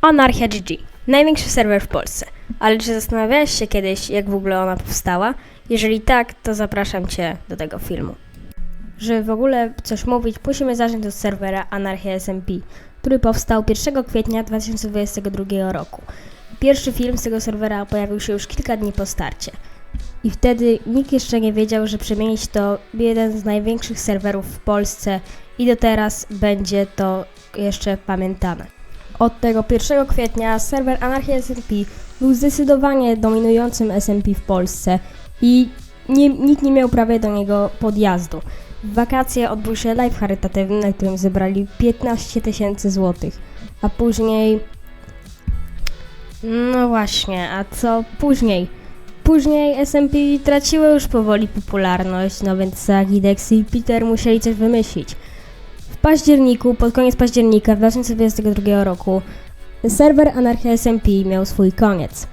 Anarchia GG. Największy serwer w Polsce. Ale czy zastanawiałeś się kiedyś, jak w ogóle ona powstała? Jeżeli tak, to zapraszam Cię do tego filmu. Żeby w ogóle coś mówić, musimy zacząć od serwera Anarchia SMP, który powstał 1 kwietnia 2022 roku. Pierwszy film z tego serwera pojawił się już kilka dni po starcie. I wtedy nikt jeszcze nie wiedział, że przemienić to w jeden z największych serwerów w Polsce i do teraz będzie to jeszcze pamiętane. Od tego 1 kwietnia serwer Anarchia SMP był zdecydowanie dominującym SMP w Polsce i nie, nikt nie miał prawie do niego podjazdu. W wakacje odbył się live charytatywny, na którym zebrali 15 tysięcy złotych, a później... No właśnie, a co później? Później SMP traciło już powoli popularność, no więc Sagi, Dex i Peter musieli coś wymyślić. Październiku, pod koniec października 2022 roku, serwer Anarchia SMP miał swój koniec.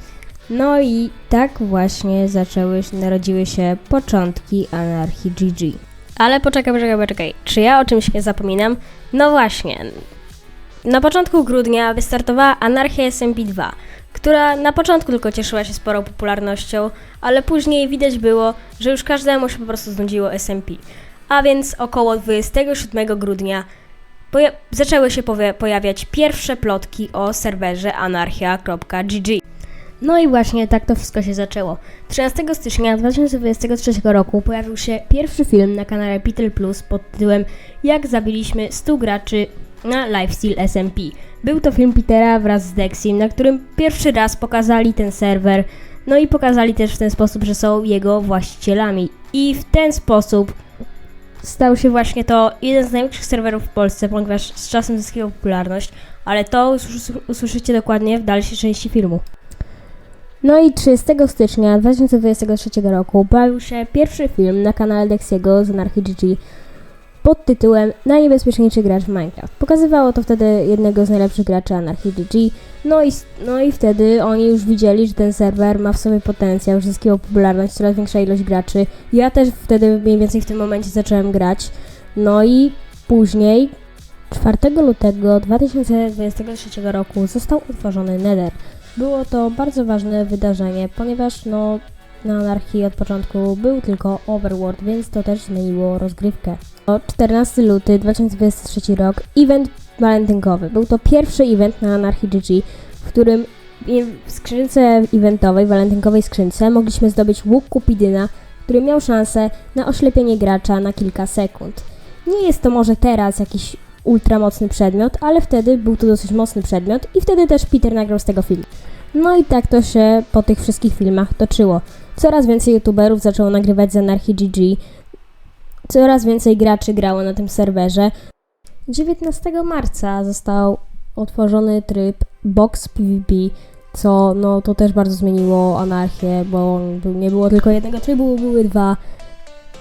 No i tak właśnie zaczęły, narodziły się początki Anarchii GG. Ale poczekaj, poczekaj, poczekaj. Czy ja o czymś nie zapominam? No właśnie. Na początku grudnia wystartowała Anarchia SMP 2, która na początku tylko cieszyła się sporą popularnością, ale później widać było, że już każdemu się po prostu znudziło SMP. A więc około 27 grudnia poja- zaczęły się pojawiać pierwsze plotki o serwerze anarchia.gg. No i właśnie tak to wszystko się zaczęło. 13 stycznia 2023 roku pojawił się pierwszy film na kanale Peter Plus pod tytułem Jak zabiliśmy 100 graczy na Lifestyle SMP. Był to film Petera wraz z Dexim, na którym pierwszy raz pokazali ten serwer, no i pokazali też w ten sposób, że są jego właścicielami. I w ten sposób stał się właśnie to jeden z największych serwerów w Polsce, ponieważ z czasem zyskiwał popularność, ale to usłys- usłyszycie dokładnie w dalszej części filmu. No i 30 stycznia 2023 roku pojawił się pierwszy film na kanale Dexiego z Anarchy GG pod tytułem Najniebezpieczniejszy gracz w Minecraft. Pokazywało to wtedy jednego z najlepszych graczy Anarchy GG, no i, no i wtedy oni już widzieli, że ten serwer ma w sobie potencjał, że zyskiwał popularność, coraz większa ilość graczy. Ja też wtedy mniej więcej w tym momencie zacząłem grać. No i później 4 lutego 2023 roku został utworzony Nether. Było to bardzo ważne wydarzenie, ponieważ no, na anarchii od początku był tylko Overworld, więc to też zmieniło rozgrywkę. O 14 luty 2023 rok, event walentynkowy. Był to pierwszy event na Anarchii GG, w którym w skrzynce eventowej, walentynkowej skrzynce mogliśmy zdobyć łuk Kupidyna, który miał szansę na oślepienie gracza na kilka sekund. Nie jest to może teraz jakiś ultramocny przedmiot, ale wtedy był to dosyć mocny przedmiot i wtedy też Peter nagrał z tego film. No i tak to się po tych wszystkich filmach toczyło. Coraz więcej youtuberów zaczęło nagrywać z Anarchii GG, coraz więcej graczy grało na tym serwerze. 19 marca został otworzony tryb Box PvP, co no to też bardzo zmieniło anarchię, bo nie było tylko jednego trybu, były dwa,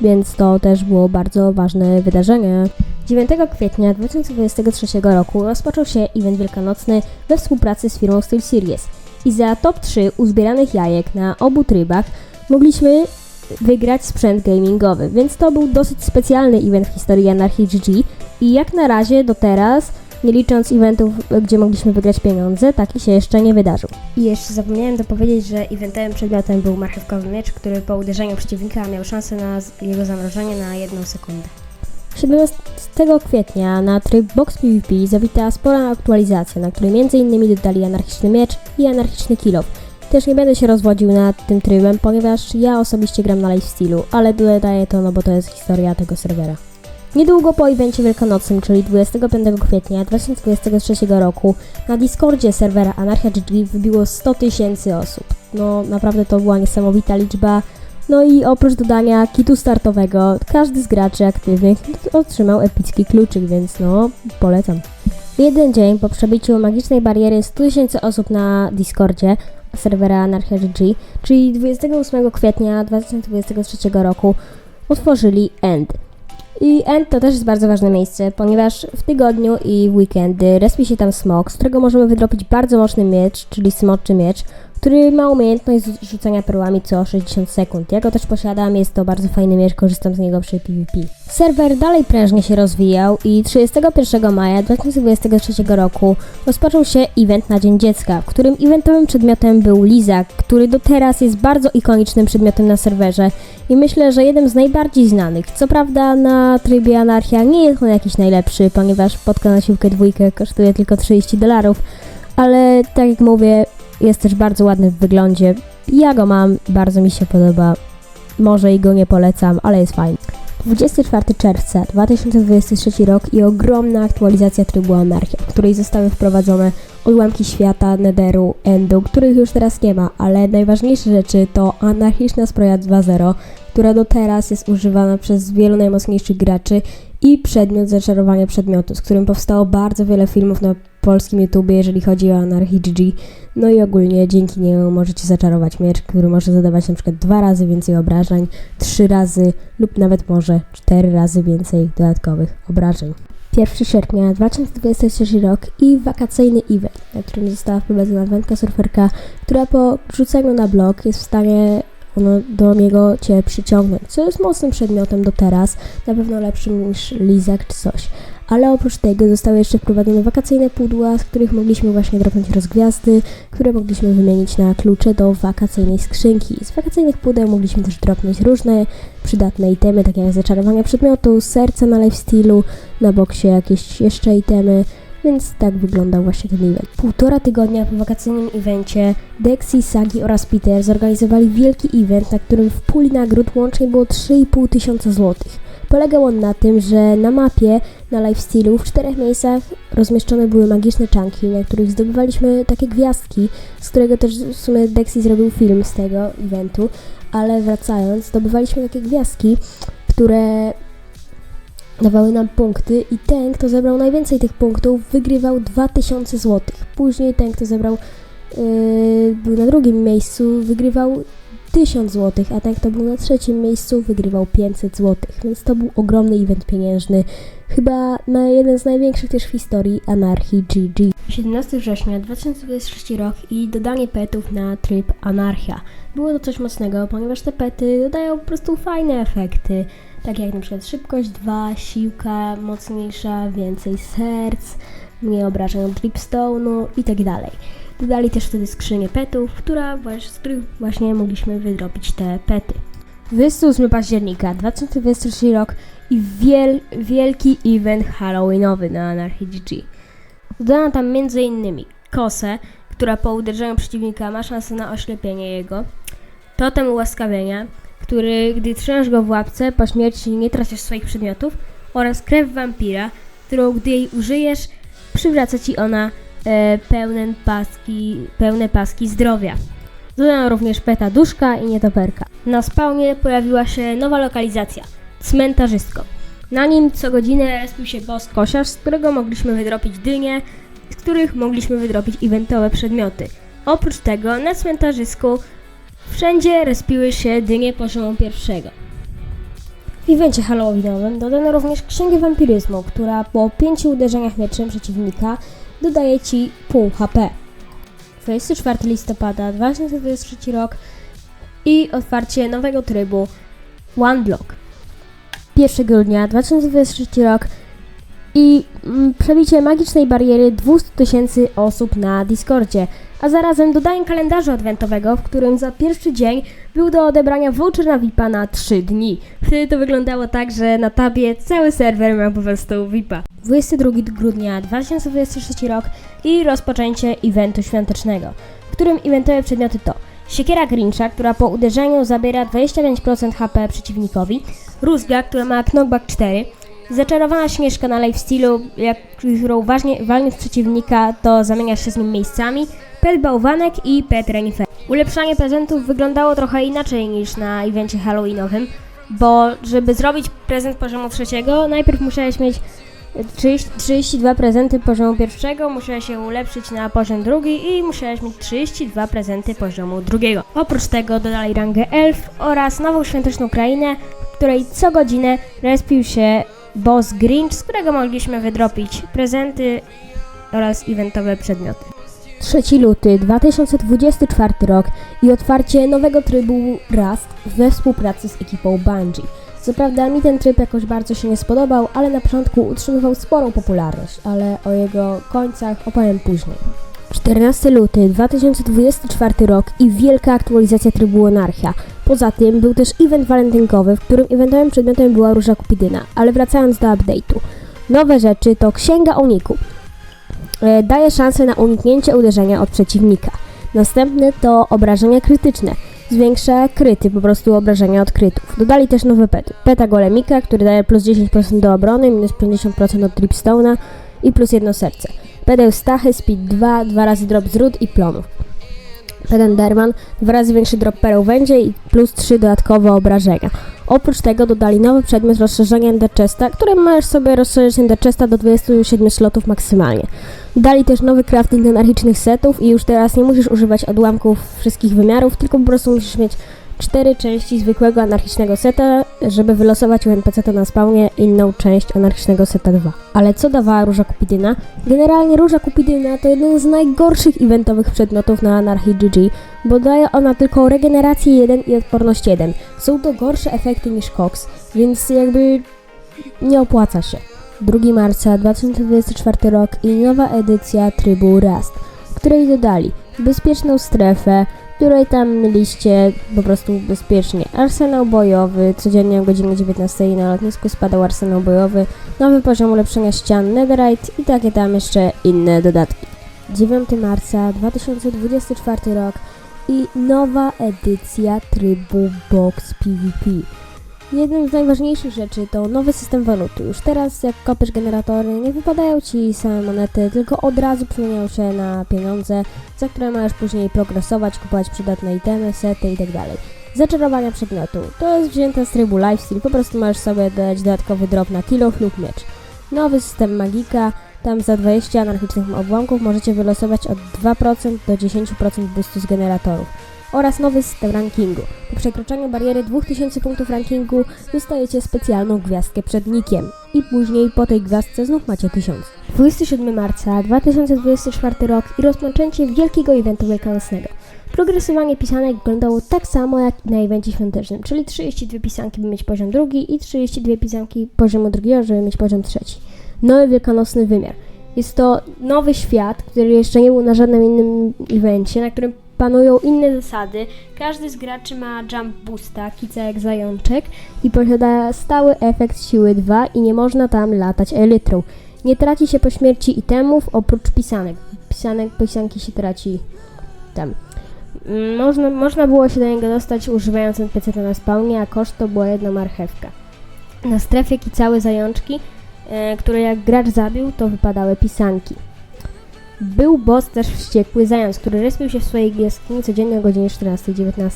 więc to też było bardzo ważne wydarzenie. 9 kwietnia 2023 roku rozpoczął się event wielkanocny we współpracy z firmą SteelSeries i za top 3 uzbieranych jajek na obu trybach mogliśmy wygrać sprzęt gamingowy, więc to był dosyć specjalny event w historii Anarchii GG i jak na razie do teraz, nie licząc eventów, gdzie mogliśmy wygrać pieniądze, taki się jeszcze nie wydarzył. I jeszcze zapomniałem dopowiedzieć, że eventowym przedmiotem był marchewkowy miecz, który po uderzeniu przeciwnika miał szansę na jego zamrożenie na jedną sekundę. 17 kwietnia na tryb Box PvP zawitała spora aktualizacja, na której m.in. dodali anarchiczny miecz i anarchiczny kill Też nie będę się rozwodził nad tym trybem, ponieważ ja osobiście gram na lifestylu, ale dodaję to, no bo to jest historia tego serwera. Niedługo po evencie wielkanocnym, czyli 25 kwietnia 2023 roku, na Discordzie serwera Anarchia GG wybiło 100 tysięcy osób. No naprawdę to była niesamowita liczba. No i oprócz dodania kitu startowego, każdy z graczy aktywnych otrzymał epicki kluczyk, więc no, polecam. W jeden dzień po przebiciu magicznej bariery 100 tysięcy osób na Discordzie serwera Anarchia GG, czyli 28 kwietnia 2023 roku, otworzyli End. I End to też jest bardzo ważne miejsce, ponieważ w tygodniu i w weekendy respi się tam smok, z którego możemy wydropić bardzo mocny miecz, czyli smoczy miecz, który ma umiejętność rzucania perłami co 60 sekund. Ja go też posiadam, jest to bardzo fajny miecz, korzystam z niego przy PvP. Serwer dalej prężnie się rozwijał i 31 maja 2023 roku rozpoczął się event na Dzień Dziecka, w którym eventowym przedmiotem był lizak, który do teraz jest bardzo ikonicznym przedmiotem na serwerze i myślę, że jednym z najbardziej znanych. Co prawda na trybie anarchia nie jest on jakiś najlepszy, ponieważ podka na siłkę dwójkę kosztuje tylko 30 dolarów, ale tak jak mówię, jest też bardzo ładny w wyglądzie. Ja go mam, bardzo mi się podoba. Może i go nie polecam, ale jest fajny. 24 czerwca 2023 rok i ogromna aktualizacja trybu Anarchia, w której zostały wprowadzone odłamki świata, Netheru, Endu, których już teraz nie ma, ale najważniejsze rzeczy to anarchiczna zbroja 2.0, która do teraz jest używana przez wielu najmocniejszych graczy i przedmiot zaczarowania przedmiotu, z którym powstało bardzo wiele filmów na polskim YouTubie, jeżeli chodzi o Anarchy GG. No i ogólnie dzięki niemu możecie zaczarować miecz, który może zadawać przykład dwa razy więcej obrażeń, trzy razy lub nawet może cztery razy więcej dodatkowych obrażeń. 1 sierpnia 2023 rok i wakacyjny event, na którym została wprowadzona wędka surferka, która po rzuceniu na blok jest w stanie ono do niego Cię przyciągnąć, co jest mocnym przedmiotem do teraz, na pewno lepszym niż lizak czy coś. Ale oprócz tego zostały jeszcze wprowadzone wakacyjne pudła, z których mogliśmy właśnie dropnąć rozgwiazdy, które mogliśmy wymienić na klucze do wakacyjnej skrzynki. Z wakacyjnych pudeł mogliśmy też dropnąć różne przydatne itemy, takie jak zaczarowanie przedmiotu, serce na lifestylu, na boksie jakieś jeszcze itemy, więc tak wyglądał właśnie ten event. Półtora tygodnia po wakacyjnym evencie Dexy, Sagi oraz Peter zorganizowali wielki event, na którym w puli nagród łącznie było 3,5 tysiąca złotych. Polegał on na tym, że na mapie na lifestylu w czterech miejscach rozmieszczone były magiczne czanki, na których zdobywaliśmy takie gwiazdki, z którego też w sumie Dexy zrobił film z tego eventu, ale wracając, zdobywaliśmy takie gwiazdki, które dawały nam punkty i ten, kto zebrał najwięcej tych punktów, wygrywał 2000 zł. Później ten, kto zebrał, yy, był na drugim miejscu, wygrywał 1000 zł, a ten, kto był na trzecim miejscu, wygrywał 500 zł. Więc to był ogromny event pieniężny. Chyba na jeden z największych też w historii anarchii GG. 17 września 2023 rok i dodanie petów na tryb anarchia. Było to coś mocnego, ponieważ te pety dodają po prostu fajne efekty, takie jak przykład szybkość 2, siłka mocniejsza, więcej serc, mniej obrażeń od dripstone'u i tak. Dodali też wtedy skrzynię petów, która, z których właśnie mogliśmy wydropić te pety. 28 października 2023 rok i wiel, wielki event halloweenowy na Anarchy GG. Dodano tam m.in. kosę, która po uderzeniu przeciwnika ma szansę na oślepienie jego, totem ułaskawienia, który gdy trzymasz go w łapce, po śmierci nie tracisz swoich przedmiotów oraz krew wampira, którą gdy jej użyjesz, przywraca ci ona pełne, paski, pełne paski zdrowia. Dodano również peta duszka i nietoperka. Na spawnie pojawiła się nowa lokalizacja cmentarzystko. Na nim co godzinę respił się boss kosiarz, z którego mogliśmy wydropić dynie, z których mogliśmy wydropić eventowe przedmioty. Oprócz tego na cmentarzysku wszędzie respiły się dynie poziomu pierwszego. W evencie halloweenowym dodano również księgę wampiryzmu, która po pięciu uderzeniach mieczem przeciwnika dodaje ci pół HP. 24 listopada 2023 rok i otwarcie nowego trybu One Block. 1 grudnia 2023 rok i mm, przebicie magicznej bariery 200 tysięcy osób na Discordzie, a zarazem dodanie kalendarza adwentowego, w którym za pierwszy dzień był do odebrania voucher na VIPa na 3 dni. Wtedy to wyglądało tak, że na tabie cały serwer miał po prostu VIPa. 22 grudnia 2023 rok i rozpoczęcie eventu świątecznego, w którym eventowe przedmioty to Siekiera Grincha, która po uderzeniu zabiera 25% HP przeciwnikowi, Rózga, która ma knockback 4, Zaczarowana śmieszka na lifestylu, jak, którą ważnie, walniąc przeciwnika, to zamieniasz się z nim miejscami, pet bałwanek i pet renifer. Ulepszanie prezentów wyglądało trochę inaczej niż na evencie halloweenowym, bo żeby zrobić prezent poziomu trzeciego, najpierw musiałeś mieć 30, 32 prezenty poziomu pierwszego, musiałeś się ulepszyć na poziom drugi i musiałeś mieć 32 prezenty poziomu drugiego. Oprócz tego dodali rangę elf oraz nową świąteczną krainę, w której co godzinę respił się boss Grinch, z którego mogliśmy wydropić prezenty oraz eventowe przedmioty. 3 luty 2024 rok i otwarcie nowego trybu Rust we współpracy z ekipą Bungie. Co prawda mi ten tryb jakoś bardzo się nie spodobał, ale na początku utrzymywał sporą popularność, ale o jego końcach opowiem później. 14 luty 2024 rok i wielka aktualizacja trybu Anarchia. Poza tym był też event walentynkowy, w którym eventowym przedmiotem była róża Kupidyna, ale wracając do update'u. Nowe rzeczy to Księga Uniku. E, daje szansę na uniknięcie uderzenia od przeciwnika. Następne to obrażenia krytyczne. Zwiększa kryty, po prostu obrażenia od krytów. Dodali też nowe pety. Peta Golemika, który daje plus 10% do obrony, minus 50% od Dripstone'a i plus jedno serce. Pedał Stachy, Speed 2, dwa razy drop z ród i plonów. Pet Enderman, dwa razy większy drop pereł wędzie i plus 3 dodatkowe obrażenia. Oprócz tego dodali nowy przedmiot rozszerzenia Ender Chesta, którym możesz sobie rozszerzyć Ender Chesta do 27 slotów maksymalnie. Dali też nowy crafting anarchicznych setów i już teraz nie musisz używać odłamków wszystkich wymiarów, tylko po prostu musisz mieć cztery części zwykłego anarchicznego seta, żeby wylosować u NPC na spawnie inną część anarchicznego seta 2. Ale co dawała Róża Kupidyna? Generalnie Róża Kupidyna to jeden z najgorszych eventowych przedmiotów na Anarchii GG, bo daje ona tylko regenerację 1 i odporność 1. Są to gorsze efekty niż Cox, więc jakby nie opłaca się. 2 marca 2024 rok i nowa edycja trybu Rust, której dodali bezpieczną strefę, której tam mieliście po prostu bezpiecznie arsenał bojowy, codziennie o godzinie 19 na lotnisku spadał arsenał bojowy, nowy poziom ulepszenia ścian netherite i takie tam jeszcze inne dodatki. 9 marca 2024 rok i nowa edycja trybu Box PvP. Jednym z najważniejszych rzeczy to nowy system waluty. Już teraz, jak kopiesz generatory, nie wypadają ci same monety, tylko od razu przemieniają się na pieniądze, za które możesz później progresować, kupować przydatne itemy, sety itd. Zaczarowania przedmiotu. To jest wzięte z trybu lifestyle, po prostu możesz sobie dać dodatkowy drop na kilo lub miecz. Nowy system magika. Tam za 20 anarchicznych obłamków możecie wylosować od 2% do 10% boostu z generatorów oraz nowy system rankingu. Po przekroczeniu bariery 2000 punktów rankingu dostajecie specjalną gwiazdkę przed nikiem i później po tej gwiazdce znów macie 1000. 27 marca 2024 rok i rozpoczęcie wielkiego eventu wielkanocnego. Progresowanie pisanek wyglądało tak samo jak na evencie świątecznym, czyli 32 pisanki, by mieć poziom drugi i 32 pisanki poziomu drugiego, żeby mieć poziom trzeci. Nowy wielkanocny wymiar. Jest to nowy świat, który jeszcze nie był na żadnym innym evencie, na którym panują inne zasady. Każdy z graczy ma jump boosta, kica jak zajączek i posiada stały efekt siły 2 i nie można tam latać elytrą. Nie traci się po śmierci itemów oprócz pisanek. Pisanek, pisanki się traci tam. Mm, Można, można było się do niego dostać używając NPC na spawnie, a koszt to była jedna marchewka. Na strefie kicały zajączki, e, które jak gracz zabił, to wypadały pisanki. Był boss też wściekły zając, który respił się w swojej jaskini codziennie o godzinie 14-19.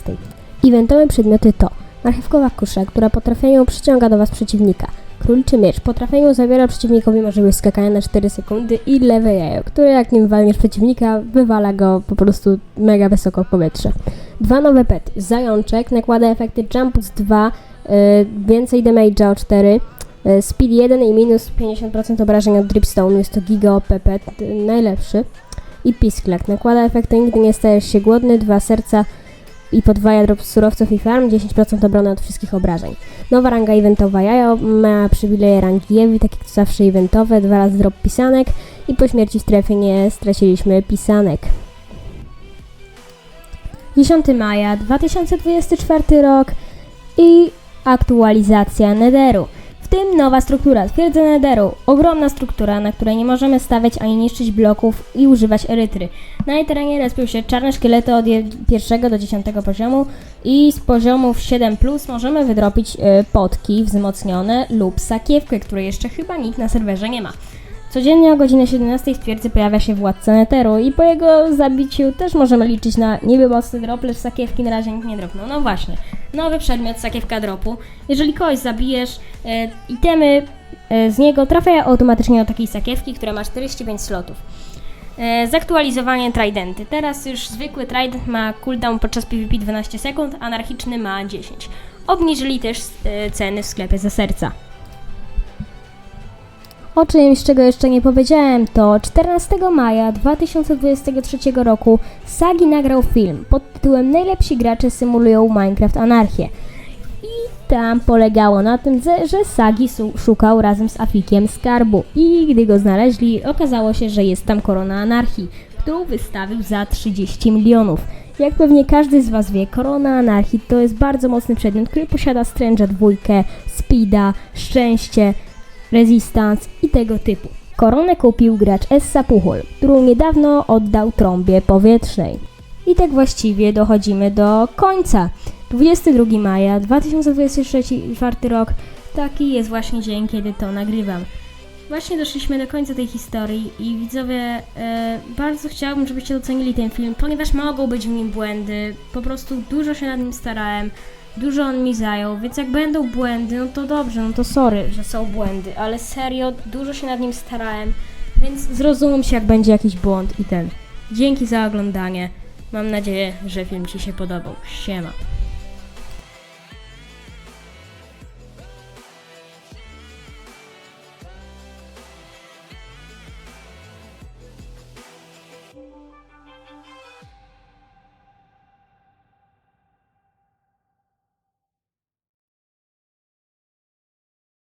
Eventowe przedmioty to marchewkowa kusza, która po trafieniu przyciąga do Was przeciwnika. Króliczy miecz. Po trafieniu zabiera przeciwnikowi możliwość skakania na 4 sekundy i lewe jajo, które jak nim walniesz przeciwnika, wywala go po prostu mega wysoko w powietrze. Dwa nowe pety. Zajączek nakłada efekty Jump z 2, yy, więcej damage'a o 4, yy, speed 1 i minus 50% obrażeń od Dripstone. Jest to giga OP pet, yy, najlepszy. I Pisklak nakłada efekty Nigdy nie stajesz się głodny, dwa serca i podwaja drop surowców i farm, 10% obrony od wszystkich obrażeń. Nowa ranga eventowa jajo ma przywileje rangi Ewi, tak jak zawsze eventowe, dwa razy drop pisanek i po śmierci w strefie nie straciliśmy pisanek. 10 maja 2024 rok i aktualizacja Netheru. W tym nowa struktura, twierdza Netheru. Ogromna struktura, na której nie możemy stawiać ani niszczyć bloków i używać erytry. Na jej terenie respią się czarne szkielety od 1 do 10 poziomu i z poziomów 7 plus możemy wydropić y, potki wzmocnione lub sakiewkę, której jeszcze chyba nikt na serwerze nie ma. Codziennie o godzinie 17 w twierdzy pojawia się władca Netheru i po jego zabiciu też możemy liczyć na niby mocny drop, lecz sakiewki na razie nikt nie dropnął. No właśnie, nowy przedmiot, sakiewka dropu. Jeżeli kogoś zabijesz, e, itemy e, z niego trafiają automatycznie do takiej sakiewki, która ma 45 slotów. E, zaktualizowanie tridenty. Teraz już zwykły trident ma cooldown podczas PvP 12 sekund, anarchiczny ma 10. Obniżyli też e, ceny w sklepie za serca. O czymś, czego jeszcze nie powiedziałem, to 14 maja 2023 roku Sagi nagrał film pod tytułem Najlepsi gracze symulują Minecraft Anarchię. I tam polegało na tym, że, Sagi szukał razem z Afikiem skarbu. I gdy go znaleźli, okazało się, że jest tam korona anarchii, którą wystawił za 30 milionów. Jak pewnie każdy z Was wie, korona anarchii to jest bardzo mocny przedmiot, który posiada Strange'a dwójkę, Speeda, Szczęście, Resistance i tego typu. Koronę kupił gracz Essa Puchol, którą niedawno oddał trąbie powietrznej. I tak właściwie dochodzimy do końca. 22 maja 2024 rok, taki jest właśnie dzień, kiedy to nagrywam. Właśnie doszliśmy do końca tej historii i widzowie, e, bardzo chciałabym, żebyście docenili ten film, ponieważ mogą być w nim błędy. Po prostu dużo się nad nim starałem, dużo on mi zajął, więc jak będą błędy, no to dobrze, no to sorry, że są błędy, ale serio, dużo się nad nim starałem, więc zrozumiem się, jak będzie jakiś błąd i ten. Dzięki za oglądanie. Mam nadzieję, że film Ci się podobał. Siema.